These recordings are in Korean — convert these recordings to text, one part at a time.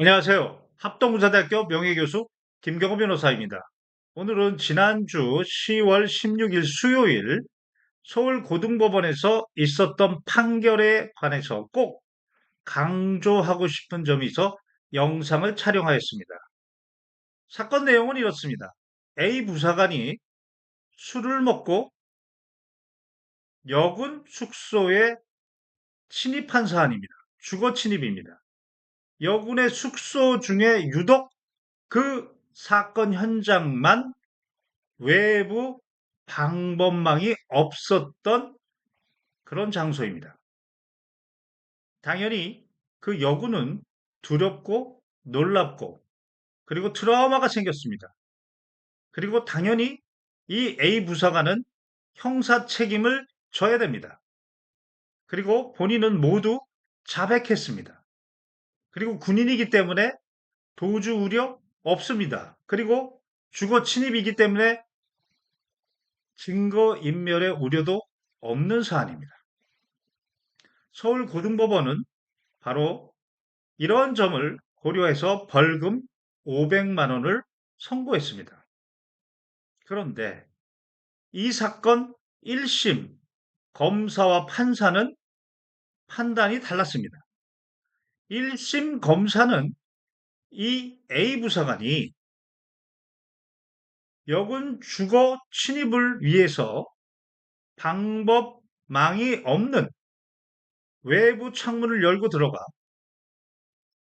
안녕하세요. 합동부사대학교 명예교수 김경호 변호사입니다. 오늘은 지난주 10월 16일 수요일 서울고등법원에서 있었던 판결에 관해서 꼭 강조하고 싶은 점이 있어 영상을 촬영하였습니다. 사건 내용은 이렇습니다. A 부사관이 술을 먹고 여군 숙소에 침입한 사안입니다. 주거 침입입니다. 여군의 숙소 중에 유독 그 사건 현장만 외부 방범망이 없었던 그런 장소입니다. 당연히 그 여군은 두렵고 놀랍고 그리고 트라우마가 생겼습니다. 그리고 당연히 이 A 부사관은 형사 책임을 져야 됩니다. 그리고 본인은 모두 자백했습니다. 그리고 군인이기 때문에 도주 우려 없습니다. 그리고 주거 침입이기 때문에 증거 인멸의 우려도 없는 사안입니다. 서울고등법원은 바로 이런 점을 고려해서 벌금 500만 원을 선고했습니다. 그런데 이 사건 1심 검사와 판사는 판단이 달랐습니다. 1심 검사는 이 A 부사관이 여군 주거 침입을 위해서 방법망이 없는 외부 창문을 열고 들어가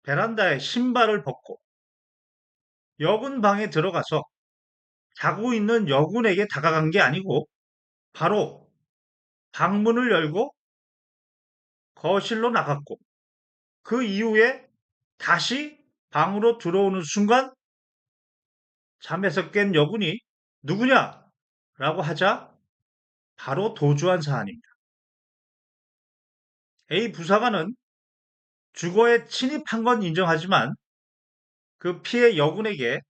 베란다에 신발을 벗고 여군 방에 들어가서 자고 있는 여군에게 다가간 게 아니고 바로 방문을 열고 거실로 나갔고 그 이후에 다시 방으로 들어오는 순간 잠에서 깬 여군이 누구냐? 라고 하자 바로 도주한 사안입니다. A 부사관은 주거에 침입한 건 인정하지만 그 피해 여군에게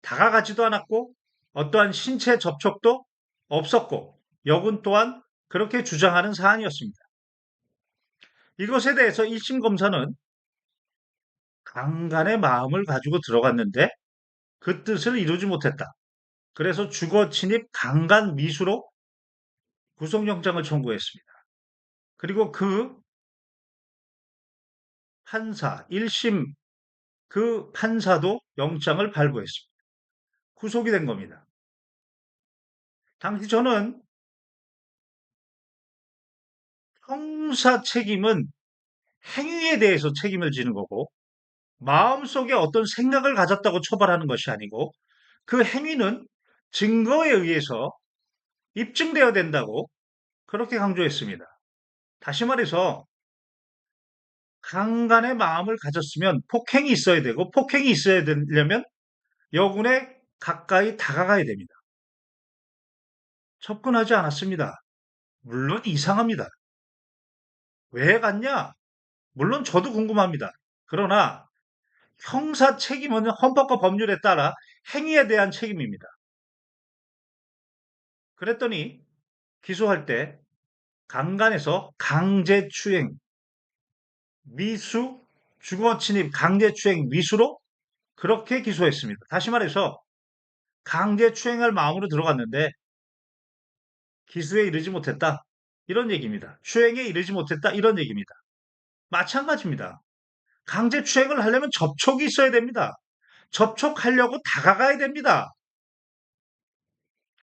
다가가지도 않았고 어떠한 신체 접촉도 없었고 여군 또한 그렇게 주장하는 사안이었습니다. 이것에 대해서 1심 검사는 강간의 마음을 가지고 들어갔는데 그 뜻을 이루지 못했다. 그래서 주거 침입 강간 미수로 구속영장을 청구했습니다. 그리고 그 판사, 1심 그 판사도 영장을 발부했습니다. 구속이 된 겁니다. 당시 저는 형사 책임은 행위에 대해서 책임을 지는 거고 마음속에 어떤 생각을 가졌다고 처벌하는 것이 아니고 그 행위는 증거에 의해서 입증되어야 된다고 그렇게 강조했습니다. 다시 말해서 강간의 마음을 가졌으면 폭행이 있어야 되고 폭행이 있어야 되려면 여군에 가까이 다가가야 됩니다. 접근하지 않았습니다. 물론 이상합니다. 왜 갔냐? 물론 저도 궁금합니다. 그러나 형사 책임은 헌법과 법률에 따라 행위에 대한 책임입니다. 그랬더니 기소할 때 강간에서 강제추행, 미수, 주거 침입, 강제추행, 미수로 그렇게 기소했습니다. 다시 말해서 강제추행할 마음으로 들어갔는데 기수에 이르지 못했다. 이런 얘기입니다. 추행에 이르지 못했다. 이런 얘기입니다. 마찬가지입니다. 강제 추행을 하려면 접촉이 있어야 됩니다. 접촉하려고 다가가야 됩니다.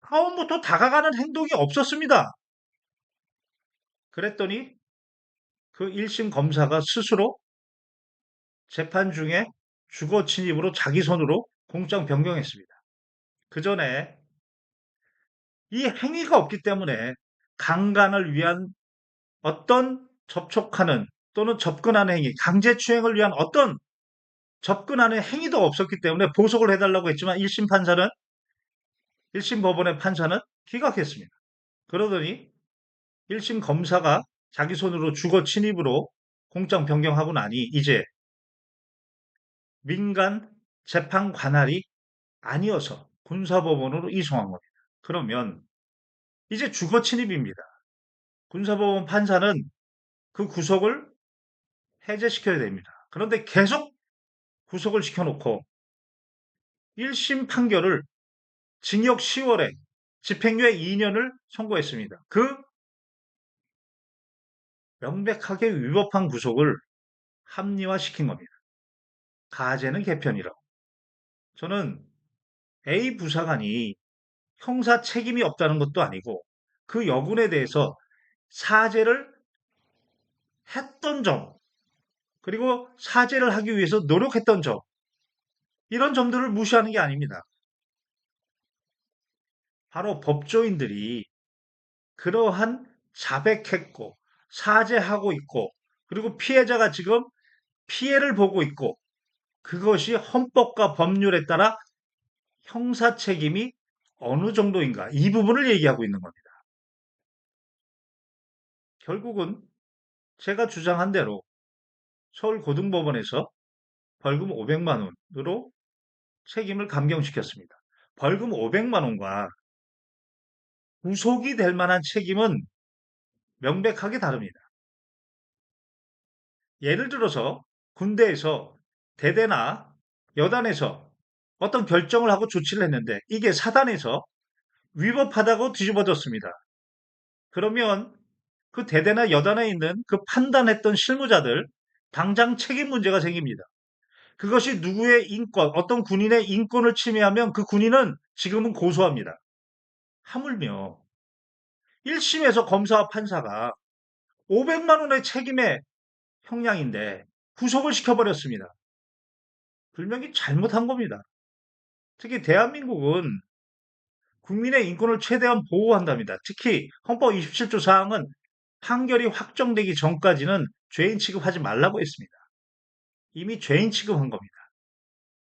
처음부터 다가가는 행동이 없었습니다. 그랬더니 그 1심 검사가 스스로 재판 중에 주거 침입으로 자기 손으로 공장 변경했습니다. 그 전에 이 행위가 없기 때문에 강간을 위한 어떤 접촉하는 또는 접근하는 행위, 강제추행을 위한 어떤 접근하는 행위도 없었기 때문에 보석을 해달라고 했지만 1심 판사는 1심 법원의 판사는 기각했습니다. 그러더니 1심 검사가 자기 손으로 주거 침입으로 공장 변경하고 나니 이제 민간 재판 관할이 아니어서 군사법원으로 이송한 겁니다. 그러면 이제 주거 침입입니다. 군사법원 판사는 그 구속을 해제시켜야 됩니다. 그런데 계속 구속을 시켜놓고 1심 판결을 징역 10월에 집행유예 2년을 선고했습니다. 그 명백하게 위법한 구속을 합리화시킨 겁니다. 가제는 개편이라고. 저는 A 부사관이 형사 책임이 없다는 것도 아니고 그 여군에 대해서 사죄를 했던 점, 그리고 사죄를 하기 위해서 노력했던 점, 이런 점들을 무시하는 게 아닙니다. 바로 법조인들이 그러한 자백했고, 사죄하고 있고, 그리고 피해자가 지금 피해를 보고 있고, 그것이 헌법과 법률에 따라 형사 책임이 어느 정도인가, 이 부분을 얘기하고 있는 겁니다. 결국은 제가 주장한 대로 서울고등법원에서 벌금 500만 원으로 책임을 감경시켰습니다. 벌금 500만 원과 구속이 될 만한 책임은 명백하게 다릅니다. 예를 들어서 군대에서 대대나 여단에서 어떤 결정을 하고 조치를 했는데 이게 사단에서 위법하다고 뒤집어졌습니다. 그러면 그 대대나 여단에 있는 그 판단했던 실무자들 당장 책임 문제가 생깁니다. 그것이 누구의 인권, 어떤 군인의 인권을 침해하면 그 군인은 지금은 고소합니다. 하물며 1심에서 검사와 판사가 500만 원의 책임의 형량인데 구속을 시켜버렸습니다. 분명히 잘못한 겁니다. 특히 대한민국은 국민의 인권을 최대한 보호한답니다. 특히 헌법 27조 사항은 판결이 확정되기 전까지는 죄인 취급하지 말라고 했습니다. 이미 죄인 취급한 겁니다.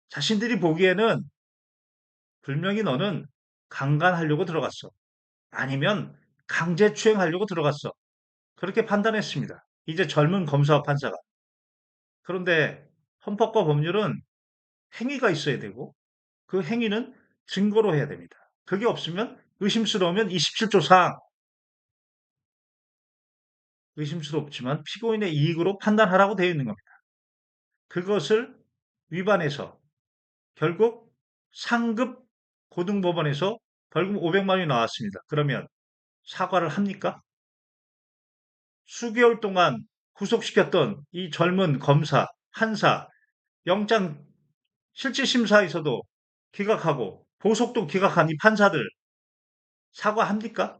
자신들이 보기에는 분명히 너는 강간하려고 들어갔어. 아니면 강제 추행하려고 들어갔어. 그렇게 판단했습니다. 이제 젊은 검사와 판사가. 그런데 헌법과 법률은 행위가 있어야 되고 그 행위는 증거로 해야 됩니다. 그게 없으면 의심스러우면 27조 사항 의심스럽지만 피고인의 이익으로 판단하라고 되어 있는 겁니다. 그것을 위반해서 결국 상급 고등법원에서 벌금 500만 원이 나왔습니다. 그러면 사과를 합니까? 수개월 동안 구속시켰던 이 젊은 검사, 한사, 영장 실질심사에서도 기각하고 보석도 기각한 이 판사들 사과합니까?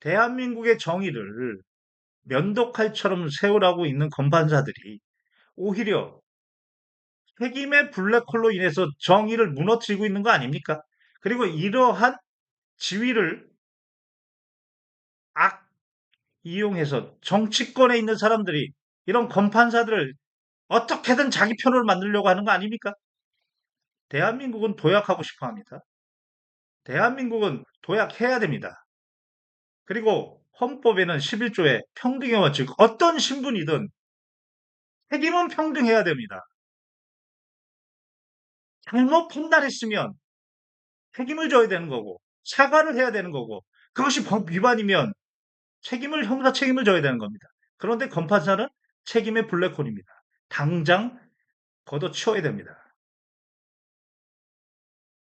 대한민국의 정의를 면도칼처럼 세우라고 있는 검판사들이 오히려 책임의 블랙홀로 인해서 정의를 무너뜨리고 있는 거 아닙니까? 그리고 이러한 지위를 악 이용해서 정치권에 있는 사람들이 이런 검판사들을 어떻게든 자기 편으로 만들려고 하는 거 아닙니까? 대한민국은 도약하고 싶어 합니다. 대한민국은 도약해야 됩니다. 그리고 헌법에는 11조에 평등의 원칙, 어떤 신분이든 책임은 평등해야 됩니다. 잘못 판단했으면 책임을 져야 되는 거고, 사과를 해야 되는 거고, 그것이 법 위반이면 책임을, 형사 책임을 져야 되는 겁니다. 그런데 검판사는 책임의 블랙홀입니다. 당장 걷어치워야 됩니다.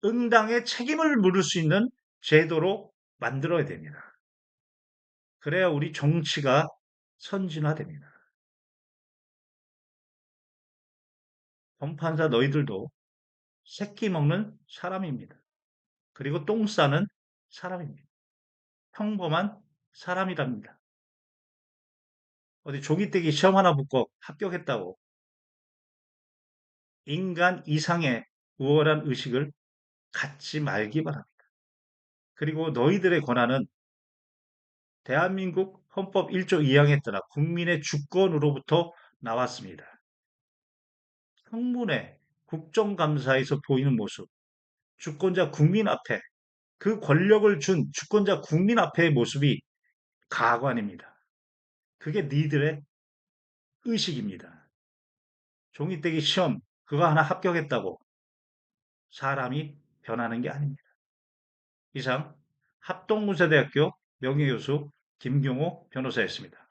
응당의 책임을 물을 수 있는 제도로 만들어야 됩니다. 그래야 우리 정치가 선진화됩니다. 검판사 너희들도 새끼 먹는 사람입니다. 그리고 똥 싸는 사람입니다. 평범한 사람이랍니다. 어디 종이떼기 시험 하나 붙고 합격했다고 인간 이상의 우월한 의식을 갖지 말기 바랍니다. 그리고 너희들의 권한은 대한민국 헌법 1조 2항에 따라 국민의 주권으로부터 나왔습니다. 청문회 국정감사에서 보이는 모습, 주권자 국민 앞에 그 권력을 준 주권자 국민 앞의 모습이 가관입니다. 그게 니들의 의식입니다. 종이떼기 시험 그거 하나 합격했다고 사람이 변하는 게 아닙니다. 이상 합동문사대학교 명예교수 김경호 변호사였습니다.